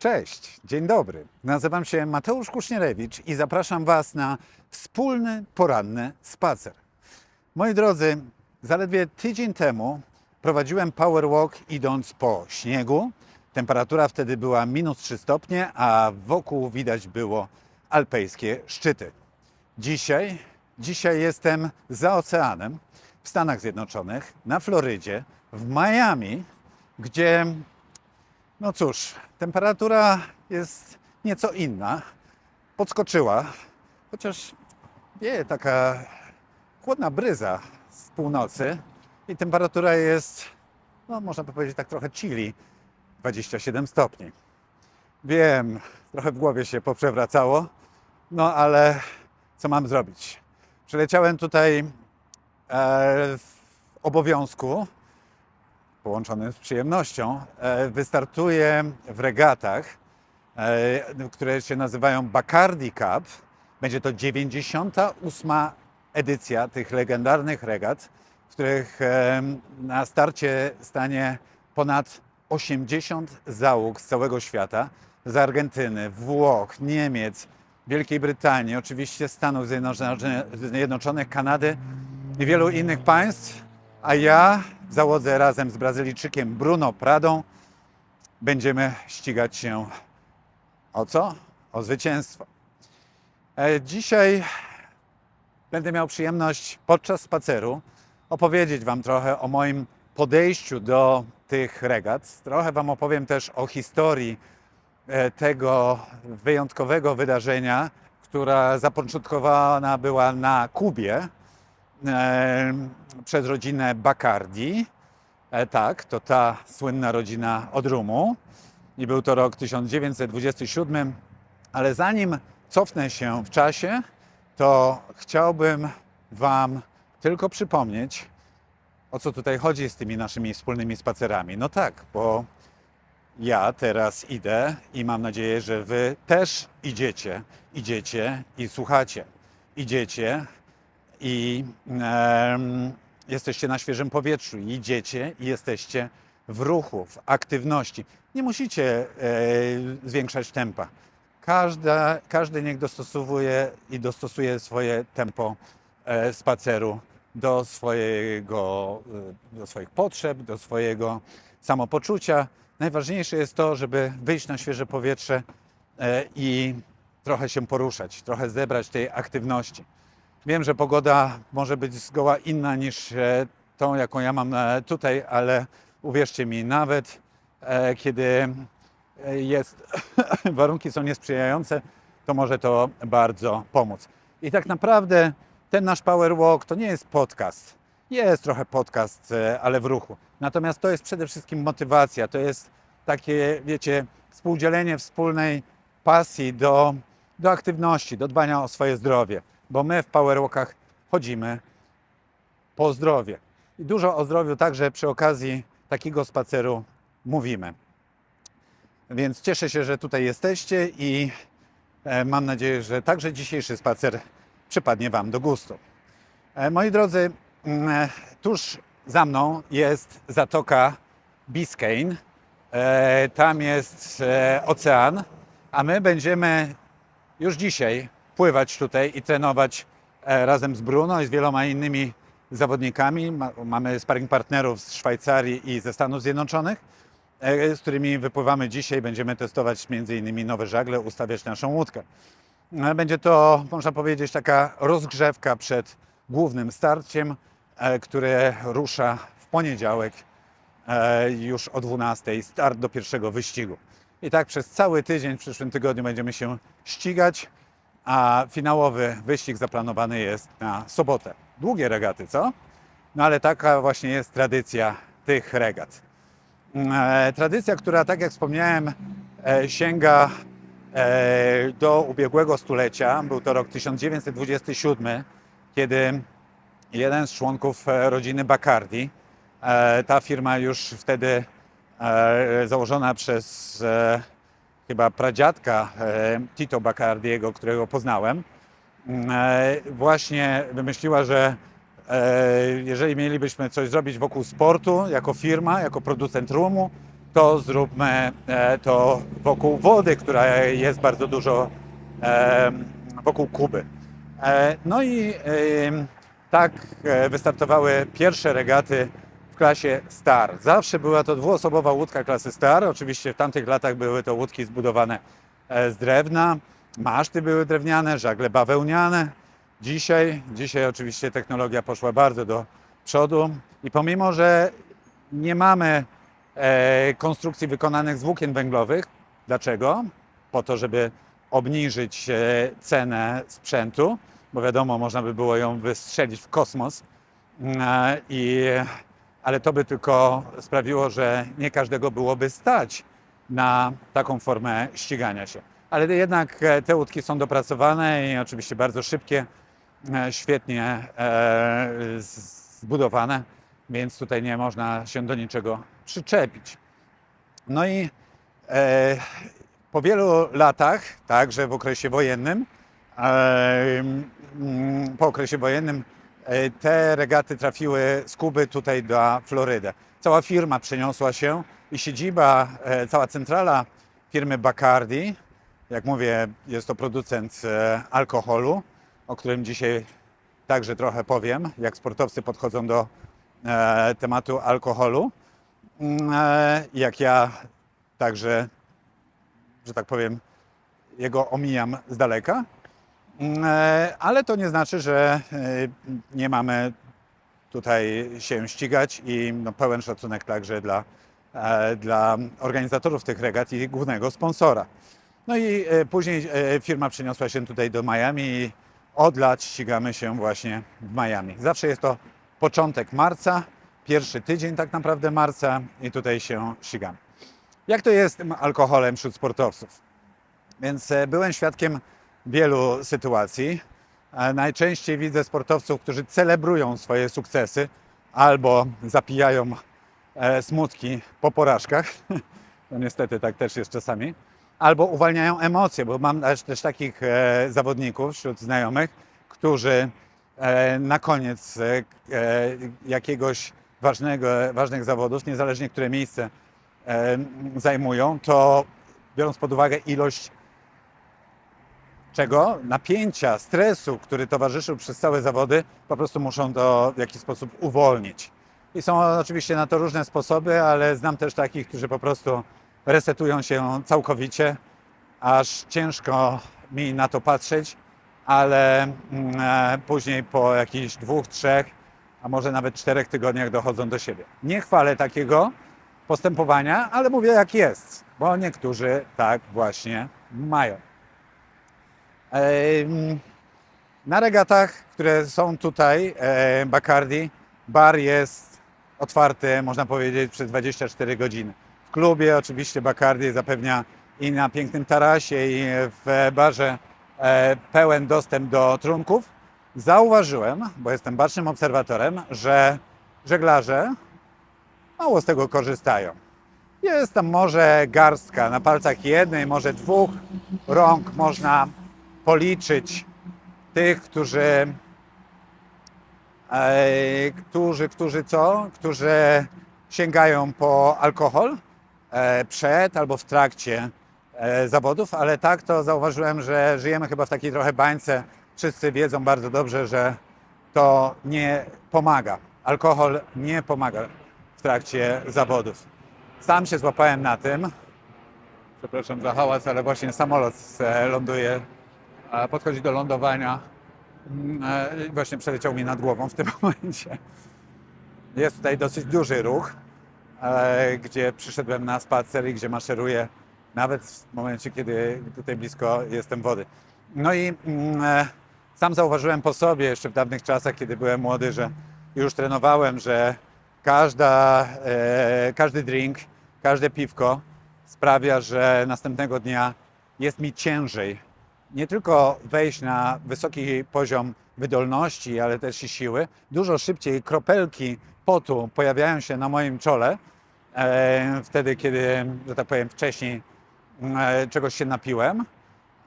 Cześć, dzień dobry. Nazywam się Mateusz Kusznierewicz i zapraszam Was na wspólny poranny spacer. Moi drodzy, zaledwie tydzień temu prowadziłem power walk idąc po śniegu. Temperatura wtedy była minus 3 stopnie, a wokół widać było alpejskie szczyty. Dzisiaj, dzisiaj jestem za oceanem w Stanach Zjednoczonych, na Florydzie, w Miami, gdzie no cóż, temperatura jest nieco inna. Podskoczyła, chociaż wieje taka chłodna bryza z północy i temperatura jest, no można by powiedzieć tak trochę chilly, 27 stopni. Wiem, trochę w głowie się poprzewracało, no ale co mam zrobić? Przyleciałem tutaj e, w obowiązku, połączonym z przyjemnością, e, wystartuję w regatach, e, które się nazywają Bacardi Cup. Będzie to 98. edycja tych legendarnych regat, w których e, na starcie stanie ponad 80 załóg z całego świata, z Argentyny, Włoch, Niemiec, Wielkiej Brytanii, oczywiście Stanów Zjednoczonych Kanady i wielu innych państw, a ja w załodze razem z Brazylijczykiem Bruno Pradą będziemy ścigać się o co? O zwycięstwo. E, Dzisiaj będę miał przyjemność podczas spaceru opowiedzieć Wam trochę o moim podejściu do tych regat. Trochę Wam opowiem też o historii e, tego wyjątkowego wydarzenia, która zapoczątkowana była na Kubie przez rodzinę Bacardi. E, tak, to ta słynna rodzina od rumu. I był to rok 1927. Ale zanim cofnę się w czasie, to chciałbym Wam tylko przypomnieć, o co tutaj chodzi z tymi naszymi wspólnymi spacerami. No tak, bo ja teraz idę i mam nadzieję, że Wy też idziecie, idziecie i słuchacie. Idziecie i em, jesteście na świeżym powietrzu, idziecie i jesteście w ruchu, w aktywności. Nie musicie e, zwiększać tempa. Każda, każdy niech dostosowuje i dostosuje swoje tempo e, spaceru do, swojego, e, do swoich potrzeb, do swojego samopoczucia. Najważniejsze jest to, żeby wyjść na świeże powietrze e, i trochę się poruszać, trochę zebrać tej aktywności. Wiem, że pogoda może być zgoła inna niż e, tą, jaką ja mam e, tutaj, ale uwierzcie mi, nawet e, kiedy jest, warunki są niesprzyjające, to może to bardzo pomóc. I tak naprawdę ten nasz Power Walk to nie jest podcast. Jest trochę podcast, ale w ruchu. Natomiast to jest przede wszystkim motywacja, to jest takie, wiecie, współdzielenie wspólnej pasji do, do aktywności, do dbania o swoje zdrowie, bo my w Powerwalkach chodzimy po zdrowie. I dużo o zdrowiu także przy okazji takiego spaceru mówimy. Więc cieszę się, że tutaj jesteście i e, mam nadzieję, że także dzisiejszy spacer przypadnie Wam do gustu. E, Moi drodzy, mm, tuż za mną jest Zatoka Biscayne. E, Tam jest e, ocean, a my będziemy już dzisiaj pływać tutaj i trenować e, razem z Bruno i z wieloma innymi zawodnikami. Ma- Mamy sparring partnerów z Szwajcarii i ze Stanów Zjednoczonych, e, z którymi wypływamy dzisiaj. Będziemy testować innymi nowe żagle, ustawiać naszą łódkę. E, Będzie to, można powiedzieć, taka rozgrzewka przed głównym starciem, które rusza w poniedziałek już o 12 start do pierwszego wyścigu. I tak przez cały tydzień w przyszłym tygodniu będziemy się ścigać, a finałowy wyścig zaplanowany jest na sobotę. Długie regaty, co? No ale taka właśnie jest tradycja tych regat. E, Tradycja, która, tak jak wspomniałem, e, sięga e, do ubiegłego stulecia. Był to rok 1927, kiedy jeden z członków rodziny Bacardi, ta firma już wtedy założona przez chyba pradziadka e, Tito Bacardiego, którego poznałem, e, właśnie wymyśliła, że e, jeżeli mielibyśmy coś zrobić wokół sportu, jako firma, jako producent rumu, to zróbmy to wokół wody, która jest bardzo dużo wokół Kuby. No i tak wystartowały pierwsze regaty klasie Star. Zawsze była to dwuosobowa łódka klasy Star. Oczywiście w tamtych latach były to łódki zbudowane e, z drewna, maszty były drewniane, żagle bawełniane. Dzisiaj, dzisiaj oczywiście technologia poszła bardzo do przodu i pomimo, że nie mamy e, konstrukcji wykonanych z włókien węglowych, dlaczego? Po to, żeby obniżyć e, cenę sprzętu, bo wiadomo, można by było ją wystrzelić w kosmos, i, ale to by tylko sprawiło, że nie każdego byłoby stać na taką formę ścigania się. Ale jednak e, te łódki są dopracowane i oczywiście bardzo szybkie, e, świetnie e, zbudowane, więc tutaj nie można się do niczego przyczepić. No i po wielu latach, także w okresie wojennym, po okresie wojennym te regaty trafiły z Kuby tutaj do Florydy. Cała firma przeniosła się i siedziba, e, cała centrala firmy Bacardi, jak mówię, jest to producent e, alkoholu, o którym dzisiaj także trochę powiem, jak sportowcy podchodzą do e, tematu alkoholu. Mm, e, Jak ja także, że tak powiem, jego omijam z daleka. Mm, e, Ale to nie znaczy, że e, nie mamy tutaj się ścigać i no, pełen szacunek także dla, e, dla organizatorów tych regat i głównego sponsora. No i później firma przeniosła się tutaj do Miami i od lat ścigamy się właśnie w Miami. Zawsze jest to początek marca, pierwszy tydzień tak naprawdę marca i tutaj się ścigamy. Jak to jest z alkoholem wśród sportowców? Więc byłem świadkiem wielu sytuacji. Najczęściej widzę sportowców, którzy celebrują swoje sukcesy albo zapijają e, smutki po porażkach. No niestety tak też jest czasami. Albo uwalniają emocje, bo mam też, takich e, zawodników wśród znajomych, którzy e, na koniec jakiegoś ważnego, ważnych zawodów, niezależnie które miejsce zajmują, to biorąc pod uwagę ilość czego? Napięcia, stresu, który towarzyszył przez całe zawody, po prostu muszą to w jakiś sposób uwolnić. I są oczywiście na to różne sposoby, ale znam też takich, którzy po prostu resetują się całkowicie, aż ciężko mi na to patrzeć, ale mm, e, później po jakichś dwóch, trzech, a może nawet czterech tygodniach dochodzą do siebie. Nie chwalę takiego postępowania, ale mówię jak jest, bo niektórzy tak właśnie mają. Na regatach, które są tutaj, Bacardi, bar jest otwarty, można powiedzieć, przez 24 godziny. W klubie oczywiście Bacardi zapewnia i na pięknym tarasie, i w barze e, pełen dostęp do trunków. Zauważyłem, bo jestem bacznym obserwatorem, że żeglarze mało z tego korzystają. Jest tam może garstka, na palcach jednej, może dwóch rąk można policzyć tych, którzy, e, którzy, którzy co? Którzy sięgają po alkohol e, przed albo w trakcie e, zawodów, ale tak to zauważyłem, że żyjemy chyba w takiej trochę bańce. Wszyscy wiedzą bardzo dobrze, że to nie pomaga. Alkohol nie pomaga w trakcie zawodów. Sam się złapałem na tym, przepraszam za hałas, ale właśnie samolot ląduje, podchodzi do lądowania. Mm, e, Właśnie przeleciał mi nad głową w tym momencie. Jest tutaj dosyć duży ruch, e, gdzie przyszedłem na spacer i gdzie maszeruję nawet w momencie, kiedy tutaj blisko jestem wody. No i mm, e, sam zauważyłem po sobie jeszcze w dawnych czasach, kiedy byłem młody, że już trenowałem, że każda, każdy drink, każde piwko sprawia, że następnego dnia jest mi ciężej nie tylko wejść na wysoki poziom wydolności, ale też i siły. Dużo szybciej kropelki potu pojawiają się na moim czole, e, wtedy, kiedy, że tak powiem, wcześniej e, czegoś się napiłem.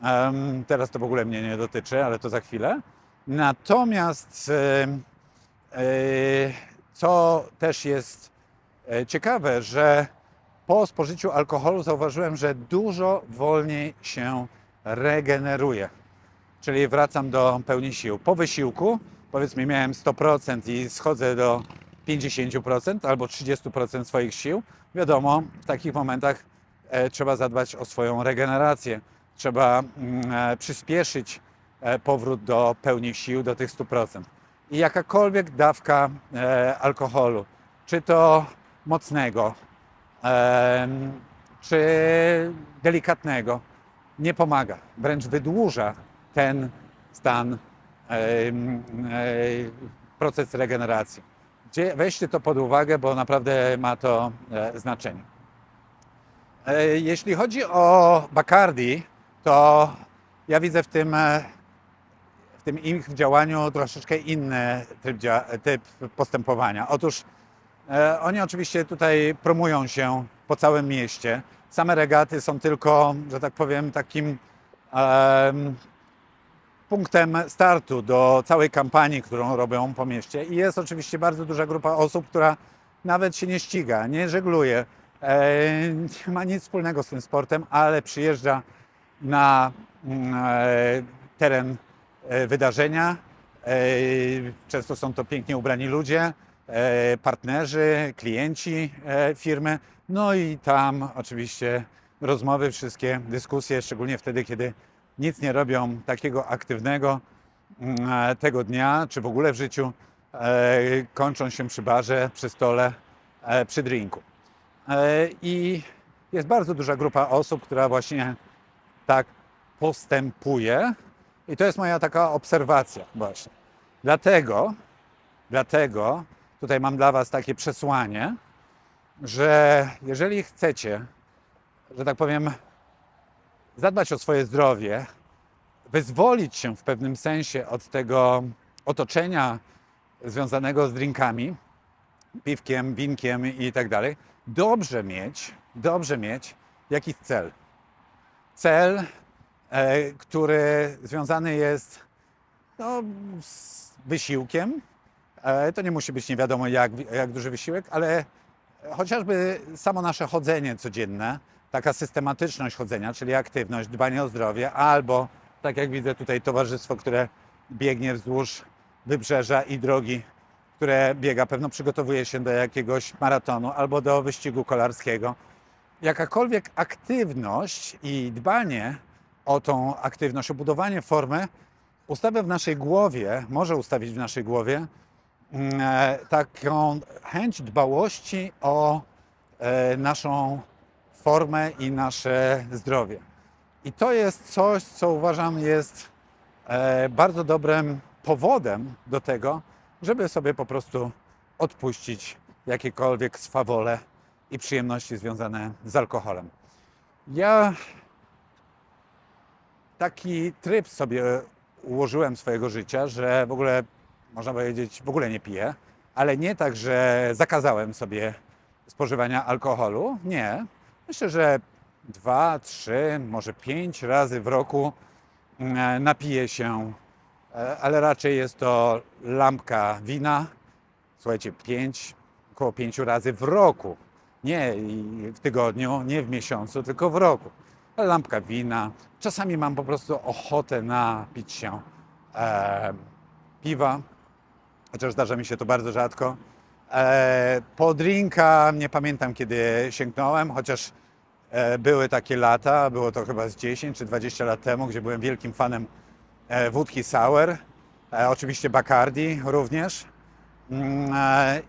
Em, teraz to w ogóle mnie nie dotyczy, ale to za chwilę. Natomiast e, e, co też jest e, ciekawe, że po spożyciu alkoholu zauważyłem, że dużo wolniej się regeneruję. Czyli wracam do pełni sił. Po wysiłku, powiedzmy, miałem 100% i schodzę do 50% albo 30% swoich sił. Wiadomo, w takich momentach e, trzeba zadbać o swoją regenerację. Trzeba mm, e, przyspieszyć e, powrót do pełni sił, do tych 100%. I jakakolwiek dawka e, alkoholu, czy to mocnego, em, czy delikatnego, nie pomaga. Wręcz wydłuża ten stan, e, proces regeneracji. Weźcie to pod uwagę, bo naprawdę ma to e, znaczenie. E, Jeśli chodzi o Bacardi, to ja widzę w tym, w tym ich działaniu troszeczkę inny typ, postępowania. Otóż oni oczywiście tutaj promują się po całym mieście. Same regaty są tylko, że tak powiem, takim em, punktem startu do całej kampanii, którą robią po mieście. I jest oczywiście bardzo duża grupa osób, która nawet się nie ściga, nie żegluje, nie ma nic wspólnego z tym sportem, ale przyjeżdża na mm, e, teren e, wydarzenia. E, Często są to pięknie ubrani ludzie, partnerzy, klienci e, firmy. No i tam oczywiście rozmowy, wszystkie dyskusje, szczególnie wtedy, kiedy nic nie robią takiego aktywnego mm, e, tego dnia, czy w ogóle w życiu, e, kończą się przy barze, przy stole, e, przy drinku. E, I jest bardzo duża grupa osób, która właśnie tak postępuje. I to jest moja taka obserwacja właśnie. Dlatego, dlatego tutaj mam dla Was takie przesłanie, że jeżeli chcecie, że tak powiem, zadbać o swoje zdrowie, wyzwolić się w pewnym sensie od tego otoczenia związanego z drinkami, piwkiem, winkiem i tak dalej, dobrze mieć, dobrze mieć jakiś cel. Cel, e, który związany jest no, z wysiłkiem. E, to nie musi być nie wiadomo jak, jak duży wysiłek, ale chociażby samo nasze chodzenie codzienne, taka systematyczność chodzenia, czyli aktywność, dbanie o zdrowie, albo tak jak widzę tutaj towarzystwo, które biegnie wzdłuż wybrzeża i drogi, które biega, pewno przygotowuje się do jakiegoś maratonu albo do wyścigu kolarskiego. Jakakolwiek aktywność i dbanie o tą aktywność, o budowanie formy ustawia w naszej głowie, może ustawić w naszej głowie taką chęć dbałości o e, naszą formę i nasze zdrowie. I to jest coś, co uważam jest e, bardzo dobrym powodem do tego, żeby sobie po prostu odpuścić jakiekolwiek swawole i przyjemności związane z alkoholem. Ja taki tryb sobie ułożyłem swojego życia, że w ogóle można powiedzieć, w ogóle nie piję, ale nie tak, że zakazałem sobie spożywania alkoholu. Nie. Myślę, że dwa, trzy, może pięć razy w roku mm, napiję się, e, ale raczej jest to lampka wina. Słuchajcie, pięć, około pięciu razy w roku. Nie w tygodniu, nie w miesiącu, tylko w roku. Lampka wina. Czasami mam po prostu ochotę napić się e, piwa, chociaż zdarza mi się to bardzo rzadko. E, po drinka nie pamiętam kiedy sięgnąłem, chociaż e, były takie lata, było to chyba z 10 czy 20 lat temu, gdzie byłem wielkim fanem e, wódki sour, oczywiście Bacardi również mm,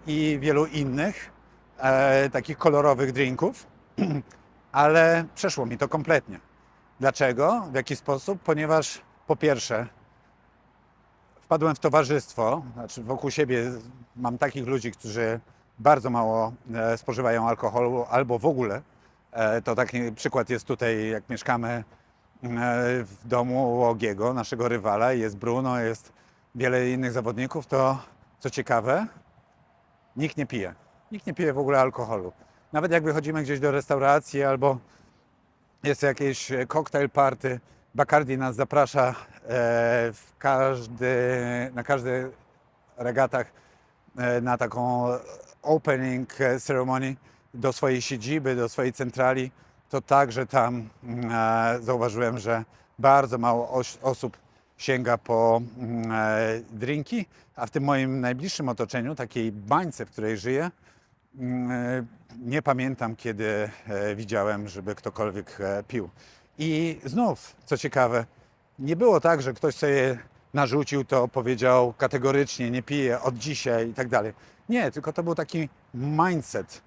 i wielu innych takich kolorowych drinków, ale przeszło mi to kompletnie. Dlaczego? W jaki sposób? Ponieważ po pierwsze wpadłem w towarzystwo, znaczy wokół siebie mam takich ludzi, którzy bardzo mało e, spożywają alkoholu albo w ogóle. E, to taki przykład jest tutaj, jak mieszkamy e, w domu u Ogiego, naszego rywala, jest Bruno, jest wiele innych zawodników, to co ciekawe, nikt nie pije. Nikt nie pije w ogóle alkoholu. Nawet jak wychodzimy gdzieś do restauracji albo jest jakieś cocktail party, Bacardi nas zaprasza każdy, na każdy regatach e, na taką opening ceremony do swojej siedziby, do swojej centrali, to także tam mm, e, zauważyłem, że bardzo mało osób sięga po mm, e, drinki, a w tym moim najbliższym otoczeniu, takiej bańce, w której żyję, mm, e, nie pamiętam, kiedy e, widziałem, żeby ktokolwiek e, pił. I znów, co ciekawe, nie było tak, że ktoś sobie narzucił to, powiedział kategorycznie, nie piję od dzisiaj i tak dalej. Nie, tylko to był taki mindset,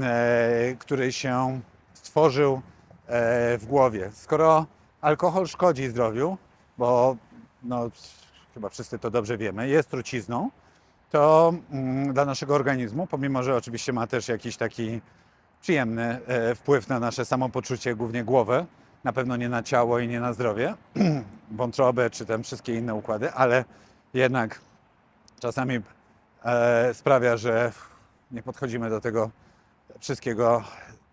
e, który się stworzył e, w głowie. Skoro alkohol szkodzi zdrowiu, bo no, chyba wszyscy to dobrze wiemy, jest trucizną, to mm, dla naszego organizmu, pomimo że oczywiście ma też jakiś taki przyjemny e, wpływ na nasze samopoczucie, głównie głowę, na pewno nie na ciało i nie na zdrowie, wątrobę czy tam wszystkie inne układy, ale jednak czasami e, sprawia, że nie podchodzimy do tego wszystkiego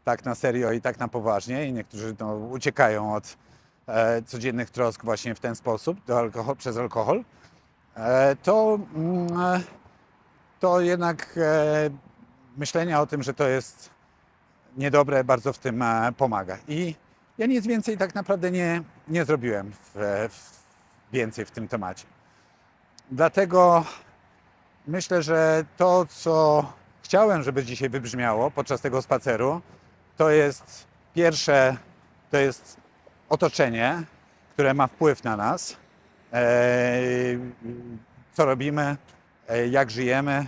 tak na serio i tak na poważnie i niektórzy no, uciekają od e, codziennych trosk właśnie w ten sposób do alkohol, przez alkohol, e, to, mm, e, to jednak e, myślenie o tym, że to jest niedobre, bardzo w tym e, pomaga. I ja nic więcej tak naprawdę nie, nie zrobiłem w, w, więcej w tym temacie. Dlatego myślę, że to, co chciałem, żeby dzisiaj wybrzmiało podczas tego spaceru, to jest pierwsze, to jest otoczenie, które ma wpływ na nas. E, co robimy, e, jak żyjemy,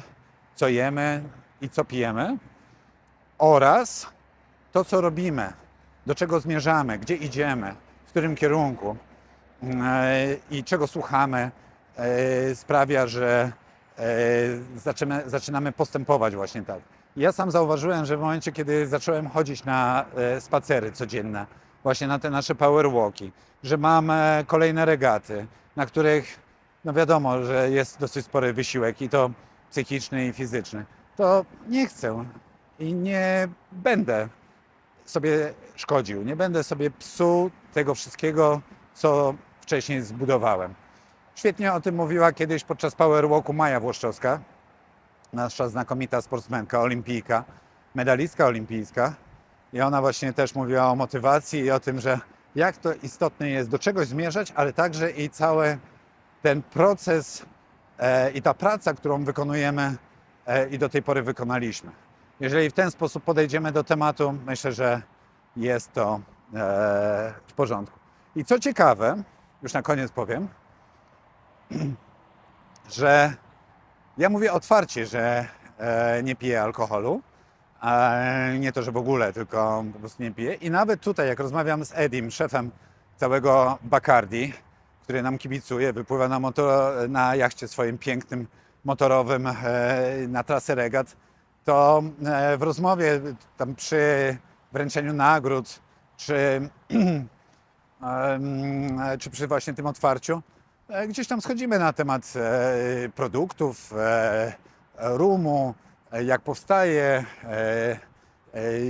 co jemy i co pijemy. Oraz to, co robimy, do czego zmierzamy, gdzie idziemy, w którym kierunku e, i czego słuchamy, e, sprawia, że e, zaczynamy, postępować właśnie tak. Ja sam zauważyłem, że w momencie, kiedy zacząłem chodzić na spacery codzienne, właśnie na te nasze power walki, że mam kolejne regaty, na których no wiadomo, że jest dosyć spory wysiłek i to psychiczny i fizyczny, to nie chcę i nie będę sobie szkodził, nie będę sobie psuł tego wszystkiego, co wcześniej zbudowałem. Świetnie o tym mówiła kiedyś podczas Power Walku Maja Włoszczowska, nasza znakomita sportsmenka, olimpijka, medalistka olimpijska. I ona właśnie też mówiła o motywacji i o tym, że jak to istotne jest do czegoś zmierzać, ale także i cały ten proces e, i ta praca, którą wykonujemy e, i do tej pory wykonaliśmy. Jeżeli w ten sposób podejdziemy do tematu, myślę, że jest to e, w porządku. I co ciekawe, już na koniec powiem, że ja mówię otwarcie, że e, nie piję alkoholu. E, nie to, że w ogóle, tylko po prostu nie piję. I nawet tutaj, jak rozmawiam z Edim, szefem całego Bacardi, który nam kibicuje, wypływa na, motor, na jachcie swoim pięknym motorowym e, na trasę regat, to e, w rozmowie tam przy wręczeniu nagród, czy, czy przy właśnie tym otwarciu, e, gdzieś tam schodzimy na temat e, produktów, rumu, jak powstaje,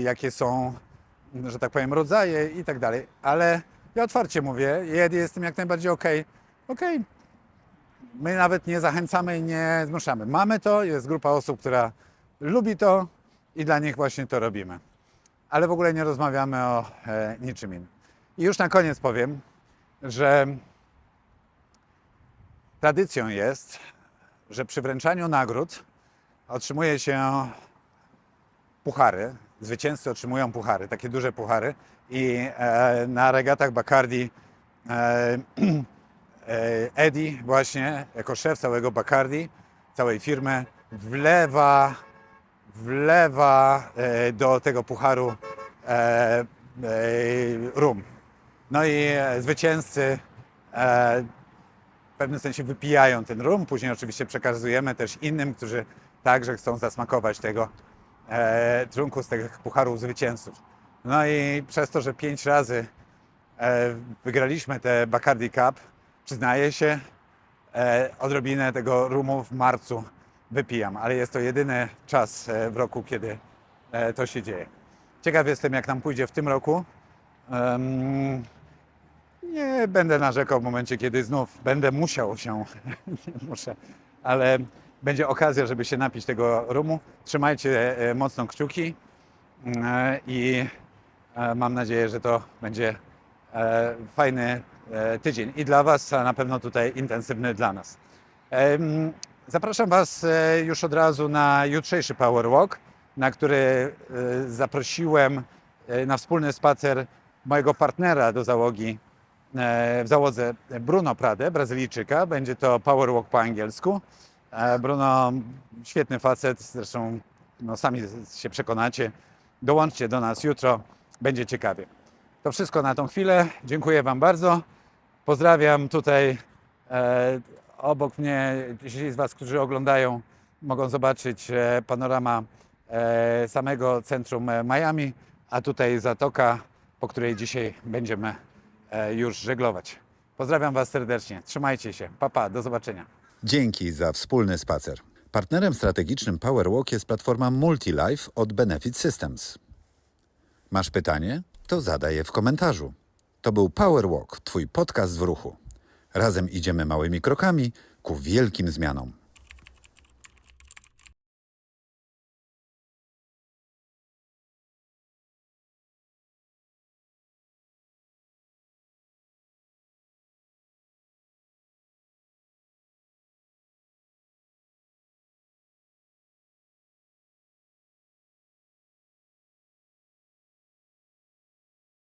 jakie są, że tak powiem, rodzaje i tak dalej. Ale ja otwarcie mówię, jestem jak najbardziej okej. Okej, my nawet nie zachęcamy i nie zmuszamy. Mamy to, jest grupa osób, która lubi to i dla nich właśnie to robimy. Ale w ogóle nie rozmawiamy o e, niczym innym. I już na koniec powiem, że tradycją jest, że przy wręczaniu nagród otrzymuje się puchary. Zwycięzcy otrzymują puchary, takie duże puchary. I e, na regatach Bacardi e, e, Eddie właśnie, jako szef całego Bacardi, całej firmy, wlewa, wlewa e, do tego pucharu e, e, rum. No i zwycięzcy w pewnym sensie wypijają ten rum. Później oczywiście przekazujemy też innym, którzy także chcą zasmakować tego trunku z tych pucharów zwycięzców. No i przez to, że pięć razy wygraliśmy te Bacardi Cup, przyznaję się, odrobinę tego rumu w marcu wypijam, ale jest to jedyny czas e, w roku, kiedy e, to się dzieje. Ciekaw jestem, jak nam pójdzie w tym roku. Nie będę narzekał w momencie, kiedy znów będę musiał się, nie muszę, ale będzie okazja, żeby się napić tego rumu. Trzymajcie e, mocno kciuki E, I mam nadzieję, że to będzie fajny tydzień i dla Was, a na pewno tutaj intensywny dla nas. Zapraszam Was e, już od razu na jutrzejszy Power Walk, na który e, zaprosiłem e, na wspólny spacer mojego partnera do załogi w załodze Bruno Prade, Brazylijczyka. Będzie to Power Walk po angielsku. Bruno, świetny facet, zresztą no, sami się przekonacie. Dołączcie do nas jutro, będzie ciekawie. To wszystko na tą chwilę. Dziękuję Wam bardzo. Pozdrawiam tutaj obok mnie. Ci z Was, którzy oglądają, mogą zobaczyć e, panorama e, samego centrum e, Miami, a tutaj zatoka, po której dzisiaj będziemy już żeglować. Pozdrawiam Was serdecznie. Trzymajcie się. Pa, pa. Do zobaczenia. Dzięki za wspólny spacer. Partnerem strategicznym PowerWalk jest platforma MultiLife od Benefit Systems. Masz pytanie? To zadaj je w komentarzu. To był PowerWalk, Twój podcast w ruchu. Razem idziemy małymi krokami ku wielkim zmianom.